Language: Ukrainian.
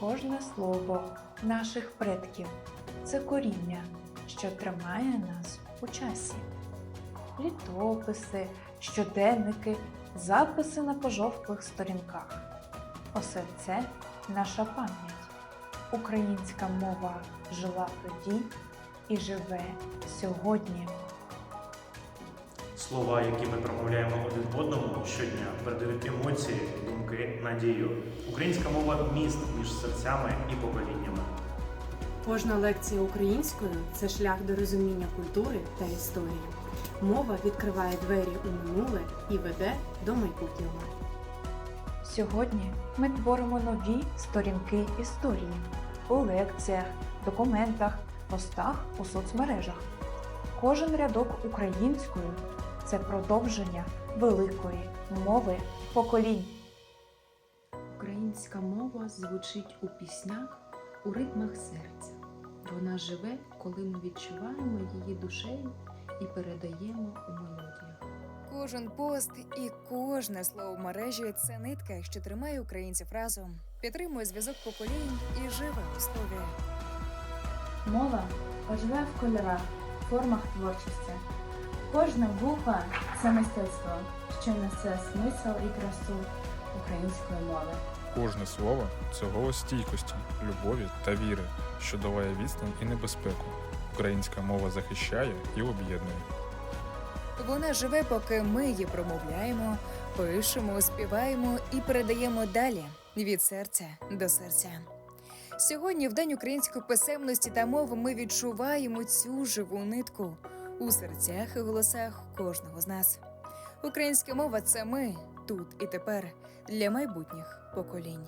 Кожне слово наших предків це коріння, що тримає нас у часі. Літописи, щоденники, записи на пожовклих сторінках. Усе це наша пам'ять. Українська мова жила тоді і живе сьогодні. Слова, які ми промовляємо один щодня, передають емоції, думки, надію. Українська мова міст між серцями і поколіннями. Кожна лекція українською це шлях до розуміння культури та історії. Мова відкриває двері у минуле і веде до майбутнього. Сьогодні ми творимо нові сторінки історії у лекціях, документах, постах у соцмережах. Кожен рядок українською це продовження великої мови поколінь. Українська мова звучить у піснях, у ритмах серця. Вона живе, коли ми відчуваємо її душею і передаємо у мелодіях. Кожен пост і кожне слово в мережі це нитка, що тримає українців разом, підтримує зв'язок поколінь і живе у слові. Мова оживе в кольорах, формах творчості. Кожна буква це мистецтво, що несе смисл і красу української мови. Кожне слово це голос стійкості, любові та віри, що долає відстань і небезпеку. Українська мова захищає і об'єднує. Вона живе, поки ми її промовляємо, пишемо, співаємо і передаємо далі від серця до серця. Сьогодні, в День української писемності та мови, ми відчуваємо цю живу нитку у серцях і голосах кожного з нас. Українська мова це ми тут і тепер для майбутніх поколінь.